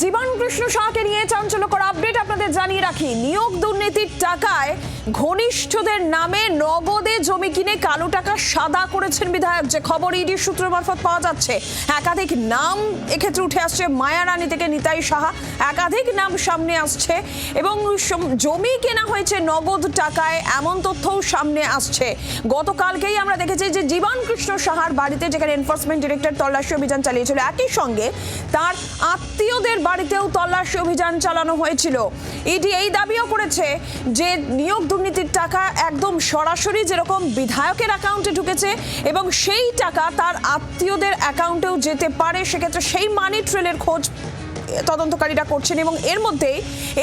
জীবন কৃষ্ণ শাহকে নিয়ে চাঞ্চল্যকর আপডেট আপনাদের জানিয়ে রাখি। নিয়োগ দুর্নীতির টাকায় ঘনিষ্ঠদের নামে নগদে জমি কিনে কালো টাকা সাদা করেছেন বিধায়ক। যে খবর ইডি সূত্র মারফত পাওয়া যাচ্ছে। একাধিক নাম এক্ষেত্রে উঠে আসছে মায়া রানী থেকে নিতাই সাহা। একাধিক নাম সামনে আসছে এবং জমি কেনা হয়েছে নগদ টাকায় এমন তথ্যও সামনে আসছে। গতকালকেই আমরা দেখেছি যে জীবন কৃষ্ণ সাহার বাড়িতে যেখানে এনফোর্সমেন্ট ডিরেক্টর তল্লাশি অভিযান চালিয়েছিল, একই সঙ্গে তার আত্মীয়দের বাড়িতেও তল্লাশি অভিযান চালানো হয়েছিল। ইডি এই দাবিও করেছে যে নিয়োগ দুর্নীতির টাকা একদম সরাসরি যেরকম বিধায়কের অ্যাকাউন্টে ঢুকেছে এবং সেই টাকা তার আত্মীয়দের অ্যাকাউন্টেও যেতে পারে, সেক্ষেত্রে সেই মানি ট্রেলের খোঁজ তদন্তকারীরা করছেন এবং এর মধ্যে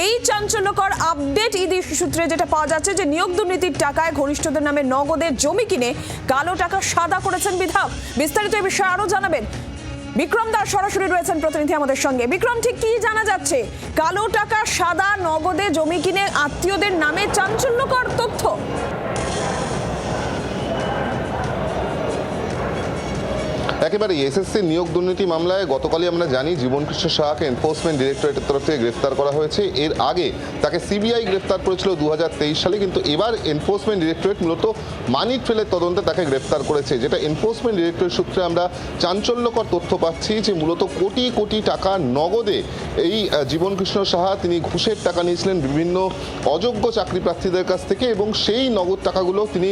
এই চাঞ্চল্যকর আপডেট ইডি সূত্রে যেটা পাওয়া যাচ্ছে যে নিয়োগ দুর্নীতির টাকায় ঘনিষ্ঠদের নামে নগদের জমি কিনে কালো টাকা সাদা করেছেন বিধায়ক। বিস্তারিত এই বিষয়ে আরও জানাবেন বিক্রম দাস সরাসরি রয়েছেন প্রতিনিধি আমাদের সঙ্গে। বিক্রম, ঠিক কি জানা যাচ্ছে? কালো টাকা সাদা নগদে জমি কিনে আত্মীয়দের নামে চাঞ্চল্যকর তথ্য। একেবারে এসএসসি নিয়োগ দুর্নীতি মামলায় গতকালই আমরা জানি জীবনকৃষ্ণ সাহাকে এনফোর্সমেন্ট ডিরেক্টরেটের তরফ থেকে গ্রেফতার করা হয়েছে। এর আগে তাকে সিবিআই গ্রেফতার করেছিল দু হাজার তেইশ সালে, কিন্তু এবার এনফোর্সমেন্ট ডিরেক্টরেট মূলত মানি ট্রেলের তদন্তে তাকে গ্রেফতার করেছে, যেটা এনফোর্সমেন্ট ডিরেক্টরেট সূত্রে আমরা চাঞ্চল্যকর তথ্য পাচ্ছি যে মূলত কোটি কোটি টাকা নগদে এই জীবনকৃষ্ণ সাহা তিনি ঘুষের টাকা নিয়েছিলেন বিভিন্ন অযোগ্য চাকরি প্রার্থীদের কাছ থেকে এবং সেই নগদ টাকাগুলো তিনি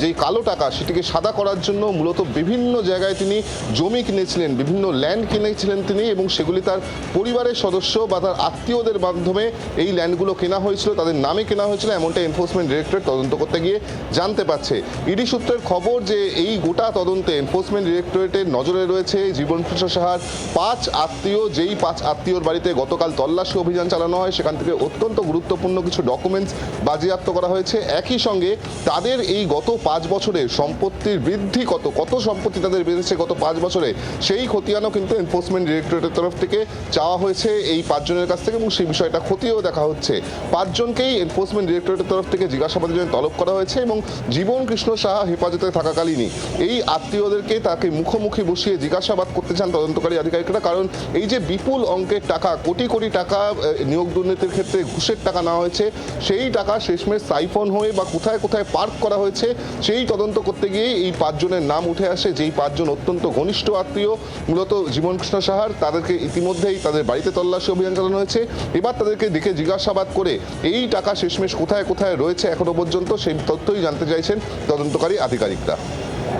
যেই কালো টাকা সেটিকে সাদা করার জন্য মূলত বিভিন্ন জায়গায় তিনি জমি কিনেছিলেন, বিভিন্ন ল্যান্ড কিনেছিলেন তিনি এবং সেগুলি তার পরিবারের সদস্য বা তার আত্মীয়দের মাধ্যমে এই ল্যান্ডগুলো কেনা হয়েছিল, তাদের নামে কেনা হয়েছিল, এমনটা এনফোর্সমেন্ট ডিরেক্টরেট তদন্ত করতে গিয়ে জানতে পারছে। ইডি সূত্রের খবর যে এই গোটা তদন্তে এনফোর্সমেন্ট ডিরেক্টরেটের নজরে রয়েছে জীবনকৃষ্ণ সাহার পাঁচ আত্মীয়, যেই পাঁচ আত্মীয়র বাড়িতে গতকাল তল্লাশি অভিযান চালানো হয়, সেখান থেকে অত্যন্ত গুরুত্বপূর্ণ কিছু ডকুমেন্টস বাজেয়াপ্ত করা হয়েছে। একই সঙ্গে তাদের এই গত পাঁচ বছরে সম্পত্তির বৃদ্ধি কত কত সম্পত্তি তাদের বেড়েছে গত পাঁচ বছরে সেই খতিয়ানও কিন্তু এনফোর্সমেন্ট ডিরেক্টরেটের তরফ থেকে চাওয়া হয়েছে এই পাঁচজনের কাছ থেকে এবং সেই বিষয়টা খতিয়েও দেখা হচ্ছে। পাঁচজনকেই এনফোর্সমেন্ট ডিরেক্টরেটের তরফ থেকে জিজ্ঞাসাবাদের জন্য তলব করা হয়েছে এবং জীবন কৃষ্ণ সাহা হেফাজতে থাকাকালীনই এই আত্মীয়দেরকে তাকে মুখোমুখি বসিয়ে জিজ্ঞাসাবাদ করতে চান তদন্তকারী আধিকারিকরা কারণ এই যে বিপুল অঙ্কের টাকা, কোটি কোটি টাকা নিয়োগ দুর্নীতির ক্ষেত্রে ঘুষের টাকা নেওয়া হয়েছে, সেই টাকা শেষমেশ সাইফন হয়ে বা কোথায় কোথায় পার্ক করা হয়েছে, সেই তদন্ত করতে গিয়ে এই পাঁচজনের নাম উঠে আসে, যেই পাঁচজন অত্যন্ত ঘনিষ্ঠ আত্মীয়, মূলত জীবনকৃষ্ণ সাহার, তাদেরকে ইতিমধ্যেই তাদের বাড়িতে তল্লাশি অভিযান চালানো হয়েছে। এবার তাদেরকে দেখে জিজ্ঞাসাবাদ করে এই টাকা শেষমেশ কোথায় কোথায় রয়েছে এখনও পর্যন্ত সেই তথ্যই জানতে চাইছেন তদন্তকারী আধিকারিকরা।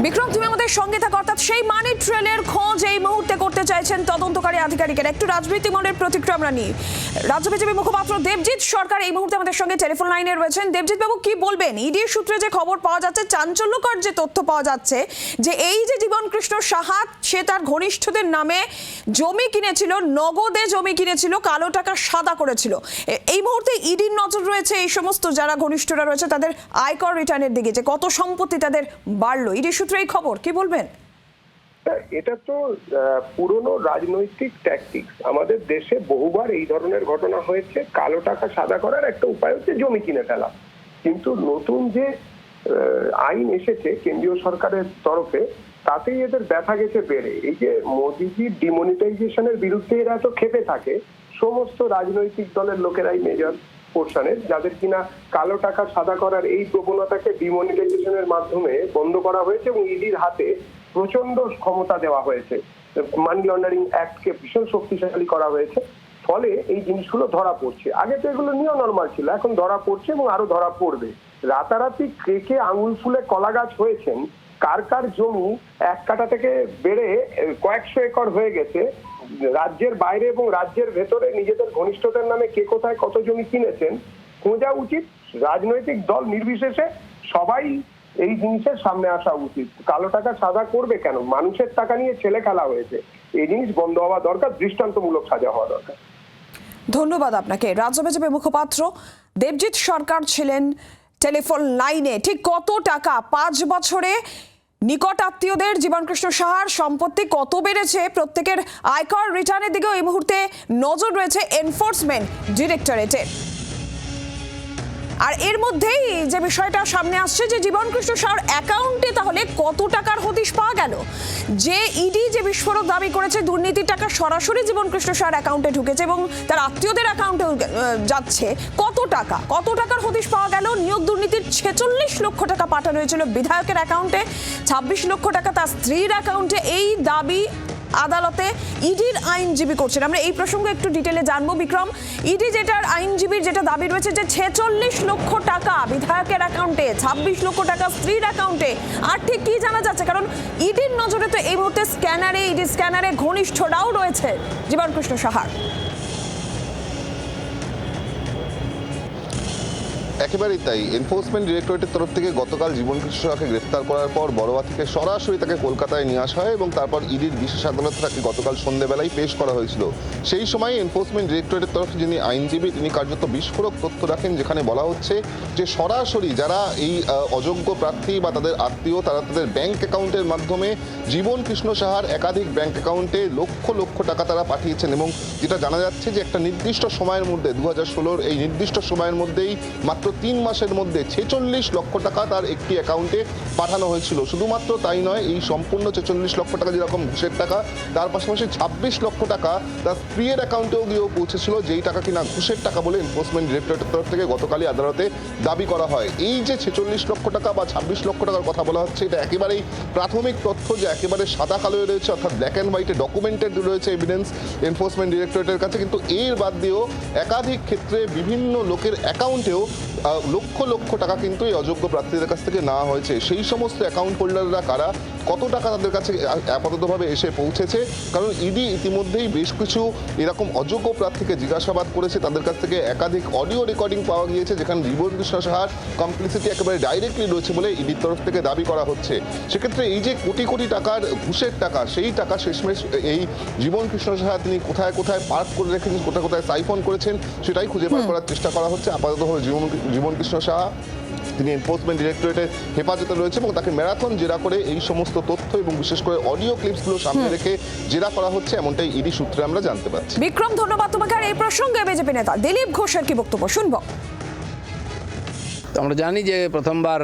বিক্রম, তুমি আমাদের সঙ্গে থাকো। অর্থাৎ সেই মানি ট্রেলের খোঁজ এই মুহূর্তে করতে চাইছেন তদন্তকারী আধিকারিকের। একটু রাজনীতি মনের প্রতিক্রিয়া আমরা নিই। রাজ্য বিজেপি মুখপাত্র দেবজিৎ সরকার এই মুহূর্তে আমাদের সঙ্গে টেলিফোন লাইনে রয়েছেন। দেবজিৎ বাবু, কি বলবেন? ইডি সূত্রে যে খবর পাওয়া যাচ্ছে, চাঞ্চল্যকর যে তথ্য পাওয়া যাচ্ছে, যে এই যে জীবন কৃষ্ণ সাহা, সে তার ঘনিষ্ঠদের নামে জমি কিনেছিল, নগদে জমি কিনেছিল, কালো টাকা সাদা করেছিল। এই মুহূর্তে ইডির নজর রয়েছে এই সমস্ত যারা ঘনিষ্ঠরা রয়েছে, তাদের আয়কর রিটার্নের দিকে, যে কত সম্পত্তি তাদের বাড়লো। ইডি সূত্রে এই খবর কি বলবেন? হ্যাঁ, এটা তো পুরনো রাজনৈতিক ট্যাকটিক্স আমাদের দেশে বহুবার এই ধরনের ঘটনা হয়েছে। কালো টাকা সাদা করার একটা উপায় হচ্ছে জমি কিনে ফেলা। কিন্তু নতুন যে আইন এসেছে কেন্দ্রীয় সরকারের তরফে তাতেই এদের দেখা গেছে বেড়ে। এই যে মোদিজির ডিমনিটাইজেশনের বিরুদ্ধে এরা তো খেপে থাকে। সমস্ত রাজনৈতিক দলের লোকেরাই মেজর পোর্শনের যাদের কিনা কালো টাকা সাদা করার এই প্রবণতাকে ডিমনিটাইজেশনের মাধ্যমে বন্ধ করা হয়েছে এবং ইডির হাতে প্রচণ্ড ক্ষমতা দেওয়া হয়েছে। মানি লন্ডারিং অ্যাক্টকে ভীষণ শক্তিশালী করা হয়েছে। ফলে এই জিনিসগুলো ধরা পড়ছে। আগে তো এগুলো নিয়েও নর্মাল ছিল, এখন ধরা পড়ছে এবং আরও ধরা পড়বে। রাতারাতি কে আঙুল ফুলে কলা গাছ হয়েছেন, কার কার জমি এক কাটা থেকে বেড়ে কয়েকশো একর হয়ে গেছে রাজ্যের বাইরে এবং রাজ্যের ভেতরে নিজেদের ঘনিষ্ঠতার নামে কে কোথায় কত জমি কিনেছেন খোঁজা উচিত, রাজনৈতিক দল নির্বিশেষে সবাই এই জিনিসের সামনে আসা উচিত। কালো টাকা সাদা করবে কেন? মানুষের টাকা নিয়ে ছেলে খেলা হয়েছে। এই জিনিস বন্ধ হওয়া দরকার, দৃষ্টান্তমূলক সাজা হওয়া দরকার। ধন্যবাদ আপনাকে। রাজ্য বিজেপি মুখপাত্র দেবজিৎ সরকার ছিলেন টেলিফোন লাইনে। ঠিক কত টাকা পাঁচ বছরে নিকট আত্মীয়দের জীবনকৃষ্ণ সাহার সম্পত্তি কত বেড়েছে? প্রত্যেকের আয়কর রিটার্নের দিকেও এই মুহূর্তে নজর রয়েছে এনফোর্সমেন্ট ডিরেক্টরেটের আর এর মধ্যেই যে বিষয়টা সামনে আসছে যে জীবনকৃষ্ণ সার অ্যাকাউন্টে তাহলে কত টাকার হদিশ পাওয়া গেল? যে ইডি যে বিস্ফোরক দাবি করেছে, দুর্নীতির টাকা সরাসরি জীবনকৃষ্ণ সার অ্যাকাউন্টে ঢুকেছে এবং তার আত্মীয়দের অ্যাকাউন্টে যাচ্ছে। কত টাকা? কত টাকার হদিশ পাওয়া গেল? নিয়োগ দুর্নীতির ছেচল্লিশ লক্ষ টাকা পাঠানো হয়েছিল বিধায়কের অ্যাকাউন্টে। ছাব্বিশ লক্ষ টাকা তার স্ত্রীর অ্যাকাউন্টে। এই দাবি আদালতে ইডির আইনজীবী করছেন। আমরা এই প্রসঙ্গে একটু ডিটেলে জানব, বিক্রম। ইডি যেটার আইনজীবীর যেটা দাবি রয়েছে যে ছেচল্লিশ লক্ষ টাকা বিধায়কের অ্যাকাউন্টে ছাব্বিশ লক্ষ টাকা স্ত্রীর অ্যাকাউন্টে আর ঠিক কি জানা যাচ্ছে? কারণ ইডির নজরে তো এই মুহূর্তে স্ক্যানারে ইডি স্ক্যানারে ঘনিষ্ঠরাও রয়েছে। জীবনকৃষ্ণ সাহার। একেবারেই তাই। এনফোর্সমেন্ট ডিরেক্টরেটের তরফ থেকে গতকাল জীবন কৃষ্ণ সাহাকে গ্রেফতার করার পর বড়োয়া থেকে সরাসরি তাকে কলকাতায় নিয়ে আসা হয় এবং তারপর ইডির বিশেষ আদালতে তাকে গতকাল সন্ধ্যেবেলায় পেশ করা হয়েছিল। সেই সময় এনফোর্সমেন্ট ডিরেক্টরেটের তরফে যিনি আইনজীবী, তিনি কার্যত বিস্ফোরক তথ্য রাখেন, যেখানে বলা হচ্ছে যে সরাসরি যারা এই অযোগ্য প্রার্থী বা তাদের আত্মীয়, তারা তাদের ব্যাংক অ্যাকাউন্টের মাধ্যমে জীবন কৃষ্ণ সাহার একাধিক ব্যাংক অ্যাকাউন্টে লক্ষ লক্ষ টাকা তারা পাঠিয়েছেন এবং যেটা জানা যাচ্ছে যে একটা নির্দিষ্ট সময়ের মধ্যে দু হাজার ষোলোর এই নির্দিষ্ট সময়ের মধ্যেই মাত্র তিন মাসের মধ্যে ছেচল্লিশ লক্ষ টাকা তার একটি অ্যাকাউন্টে পাঠানো হয়েছিল। শুধুমাত্র তাই নয়, এই সম্পূর্ণ ছেচল্লিশ লক্ষ টাকা যেরকম ঘুষের টাকা, তার পাশাপাশি ছাব্বিশ লক্ষ টাকা তার স্ত্রীর অ্যাকাউন্টেও গিয়েও পৌঁছেছিল, যেই টাকা কিনা ঘুষের টাকা বলে এনফোর্সমেন্ট ডিরেক্টরেটের তরফ থেকে গতকালই আদালতে দাবি করা হয়। এই যে ছেচল্লিশ লক্ষ টাকা বা ছাব্বিশ লক্ষ টাকার কথা বলা হচ্ছে, এটা একেবারেই প্রাথমিক তথ্য যে একেবারে সাদা কালো রয়েছে, অর্থাৎ ব্ল্যাক অ্যান্ড হোয়াইটে ডকুমেন্টেড রয়েছে এভিডেন্স এনফোর্সমেন্ট ডিরেক্টরেটের কাছে। কিন্তু এর বাদ দিয়েও একাধিক ক্ষেত্রে বিভিন্ন লোকের অ্যাকাউন্টেও লক্ষ লক্ষ টাকা কিন্তু এই অযোগ্য প্রার্থীদের কাছ থেকে নেওয়া হয়েছে। সেই সমস্ত অ্যাকাউন্ট হোল্ডাররা কারা? কত টাকা তাদের কাছে আপাততভাবে এসে পৌঁছেছে? কারণ ইডি ইতিমধ্যেই বেশ কিছু এরকম অযোগ্য প্রার্থীকে জিজ্ঞাসাবাদ করেছে। তাদের কাছ থেকে একাধিক অডিও রেকর্ডিং পাওয়া গিয়েছে যেখানে জীবন কৃষ্ণ সাহার কমপ্লিসিটি একেবারে ডাইরেক্টলি রয়েছে বলে ইডির তরফ থেকে দাবি করা হচ্ছে। সেক্ষেত্রে এই যে কোটি কোটি টাকার ঘুষের টাকা সেই টাকা শেষমেশ এই জীবন কৃষ্ণ সাহা তিনি কোথায় কোথায় পার্ক করে রেখেছেন কোথায় কোথায় সাইফন করেছেন সেটাই খুঁজে বার করার চেষ্টা করা হচ্ছে। আপাতত জীবন জীবন কৃষ্ণ সাহা তিনি এনফোর্সমেন্ট ডিরেক্টরেটের হেফাজতে রয়েছে এবং তাকে ম্যারাথন জেরা করে এই সমস্ত তথ্য এবং বিশেষ করে অডিও ক্লিপসগুলো সামনে রেখে জেরা করা হচ্ছে এমনটাই ইডি সূত্রে আমরা জানতে পারছি। বিক্রম ধন্যবাদ তোমাকে। আর এই প্রসঙ্গে বিজেপি নেতা দিলীপ ঘোষের কি বক্তব্য? শুনব। তো আমরা জানি যে প্রথমবার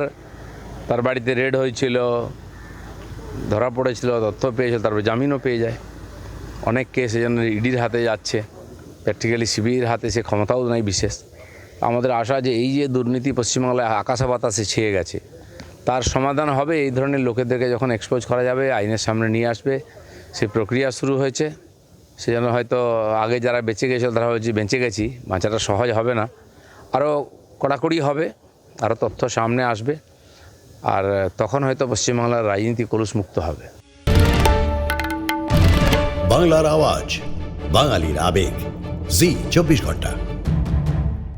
তার বাড়িতে রেড হয়েছিল ধরা পড়েছিল তথ্য পেয়েছিল তারপর জামিনও পেয়ে যায়। অনেক কেস এই জন্য ইডির হাতে যাচ্ছে। প্র্যাকটিক্যালি সিবিআইয়ের হাতে সে ক্ষমতাও নাই বিশেষ। আমাদের আশা যে এই যে দুর্নীতি পশ্চিমবাংলায় আকাশা বাতাসে ছেয়ে গেছে। তার সমাধান হবে এই ধরনের লোকেদেরকে যখন এক্সপোজ করা যাবে, আইনের সামনে নিয়ে আসবে সে প্রক্রিয়া শুরু হয়েছে। সেজন্য হয়তো আগে যারা বেঁচে গেছিল, তারা হচ্ছে বেঁচে গেছি, বাঁচাটা সহজ হবে না। আরও কড়াকড়ি হবে, আরও তথ্য সামনে আসবে, আর তখন হয়তো পশ্চিমবাংলার রাজনীতি কলুষমুক্ত হবে। বাংলার আওয়াজ, বাঙালির আবেগ, জি, চব্বিশ ঘণ্টা।